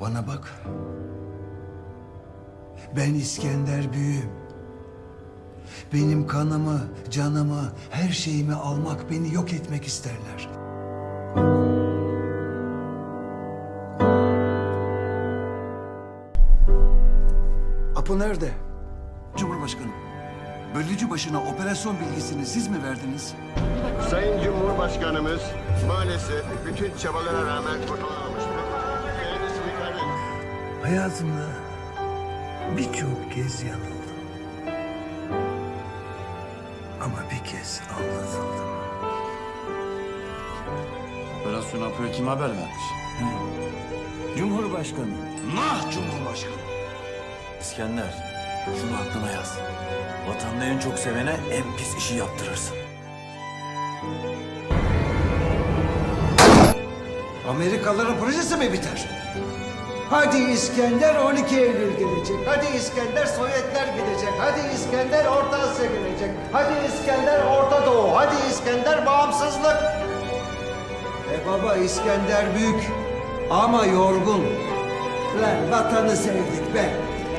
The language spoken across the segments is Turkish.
Bana bak. Ben İskender Büyüğüm. Benim kanımı, canımı, her şeyimi almak, beni yok etmek isterler. Apo nerede? Cumhurbaşkanım. Bölücü başına operasyon bilgisini siz mi verdiniz? Sayın Cumhurbaşkanımız maalesef bütün çabalara rağmen kurtulamamıştır. Hayatımda birçok kez yanıldım. Ama bir kez aldatıldım. Operasyon Apo'ya kim haber vermiş? Cumhurbaşkanı. Nah Cumhurbaşkanı. İskender, şunu aklına yaz. Vatanını en çok sevene en pis işi yaptırırsın. Amerikalıların projesi mi biter? Hadi İskender 12 Eylül gelecek. Hadi İskender Sovyetler gidecek. Hadi İskender Orta Asya gelecek. Hadi İskender Orta Doğu. Hadi İskender bağımsızlık. E baba İskender büyük ama yorgun. Lan vatanı sevdik be.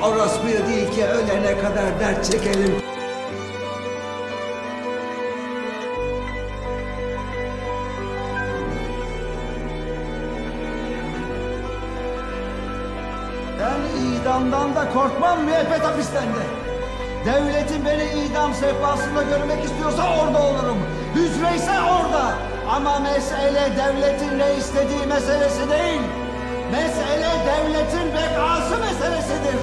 Orospuyu değil ki ölene kadar dert çekelim. İdamdan da korkmam müebbet hapisten de. Devletin beni idam sehpasında görmek istiyorsa orada olurum. Hücreyse orada. Ama mesele devletin ne istediği meselesi değil. Mesele devletin bekası meselesidir.